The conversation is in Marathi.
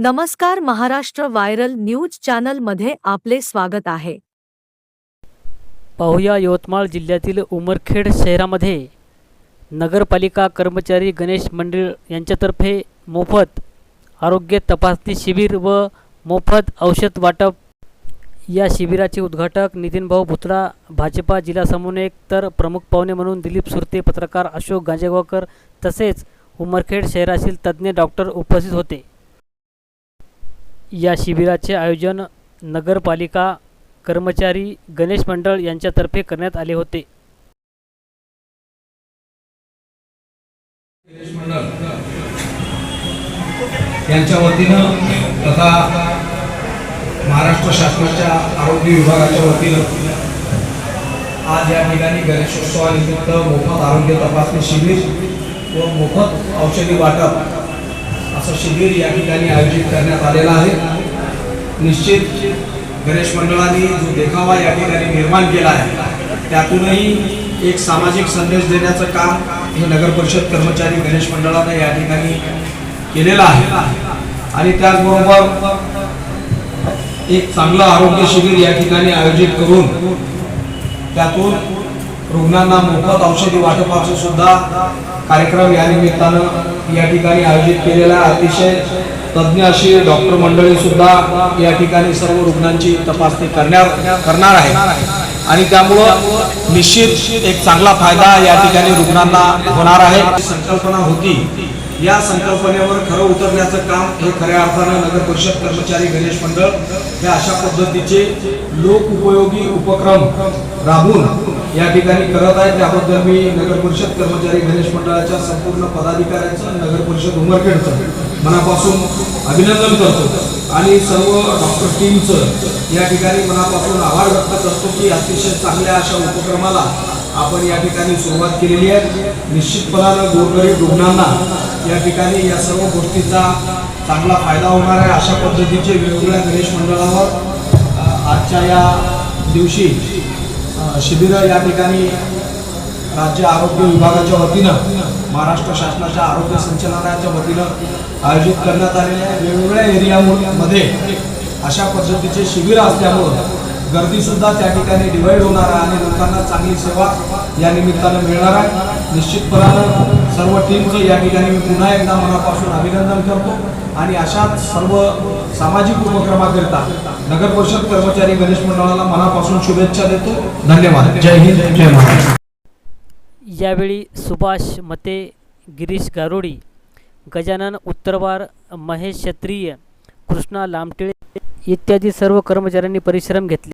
नमस्कार महाराष्ट्र व्हायरल न्यूज चॅनलमध्ये आपले स्वागत आहे. पाहुया यवतमाळ जिल्ह्यातील उमरखेड शहरामध्ये नगरपालिका कर्मचारी गणेश मंडळ यांच्यातर्फे मोफत आरोग्य तपासणी शिबिर व मोफत औषध वाटप. या शिबिराचे उद्घाटक नितीनभाऊ भुतडा भाजपा जिल्हा समन्वयक तर प्रमुख पाहुणे म्हणून दिलीप सुरते पत्रकार अशोक गांजेगावकर तसेच उमरखेड शहरातील तज्ज्ञ डॉक्टर उपस्थित होते. या शिबिराचे आयोजन नगरपालिका कर्मचारी गणेश मंडळ यांच्यातर्फे करण्यात आले होते. गणेश मंडळ यांच्या वतीनं तथा महाराष्ट्र शासनाच्या आरोग्य विभागाच्या वतीनं आज या ठिकाणी गणेशोत्सवानिमित्त मोफत आरोग्य तपासणी शिबिर व मोफत औषधी वाटप असं शिबिर या ठिकाणी आयोजित करण्यात आलेलं आहे. निश्चित गणेश मंडळाने जो देखावा या ठिकाणी निर्माण केला आहे त्यातूनही एक सामाजिक संदेश देण्याचं काम हे नगर परिषद कर्मचारी गणेश मंडळानं या ठिकाणी केलेलं आहे. आणि त्याचबरोबर एक चांगलं आरोग्य शिबिर या ठिकाणी आयोजित करून त्यातून रुग्णांना मोफत औषधी वाटपाचे सुद्धा कार्यक्रम या निमित्तानं या ठिकाणी आयोजित केलेला अतिशय तज्ज्ञ अशी डॉक्टर मंडळी सुद्धा या ठिकाणी सर्व रुग्णांची तपासणी करणार करणार आहे. आणि त्यामुळं निश्चित एक चांगला फायदा या ठिकाणी रुग्णांना होणार आहे. संकल्पना होती या संकल्पनेवर खरं उतरण्याचं काम हे खऱ्या अर्थानं नगर परिषद कर्मचारी गणेश मंडळ हे अशा पद्धतीचे लोक उपयोगी उपक्रम राबून या ठिकाणी करत आहे. त्याबद्दल मी नगर परिषद कर्मचारी गणेश मंडळाच्या संपूर्ण पदाधिकाऱ्यांचं नगर परिषद उमरखेडचं मनापासून अभिनंदन करतो. आणि सर्व डॉक्टर टीमचं या ठिकाणी मनापासून आभार व्यक्त करतो की अतिशय चांगल्या अशा उपक्रमाला आपण या ठिकाणी सुरुवात केलेली आहे. निश्चितपणानं गोरगरीब रुग्णांना या ठिकाणी या सर्व गोष्टीचा चांगला फायदा होणार आहे अशा पद्धतीचे वेगवेगळ्या गणेश मंडळावर आजच्या या दिवशी शिबिरं या ठिकाणी राज्य आरोग्य विभागाच्या वतीनं महाराष्ट्र शासनाच्या आरोग्य संचालनाच्या वतीनं आयोजित करण्यात आलेले आहे. वेगवेगळ्या एरियामध्ये अशा पद्धतीचे शिबिरं असल्यामुळं गर्दीसुद्धा त्या ठिकाणी डिवाईड होणार आहे आणि लोकांना चांगली सेवा या निमित्तानं मिळणार आहे. निश्चितपणानं सर्व टीमचं या ठिकाणी मी पुन्हा एकदा मनापासून अभिनंदन करतो. आणि अशा सर्व सामाजिक उपक्रमाकरिता नगर परिषद कर्मचारी गणेश मंडळाला मनापासून शुभेच्छा देतो. धन्यवाद. जय हिंद जय महाराष्ट्र. यावेळी सुभाष मते गिरीश गारोडी गजानन उत्तरवार महेश क्षत्रिय कृष्णा लामटिळे इत्यादी सर्व कर्मचाऱ्यांनी परिश्रम घेतले.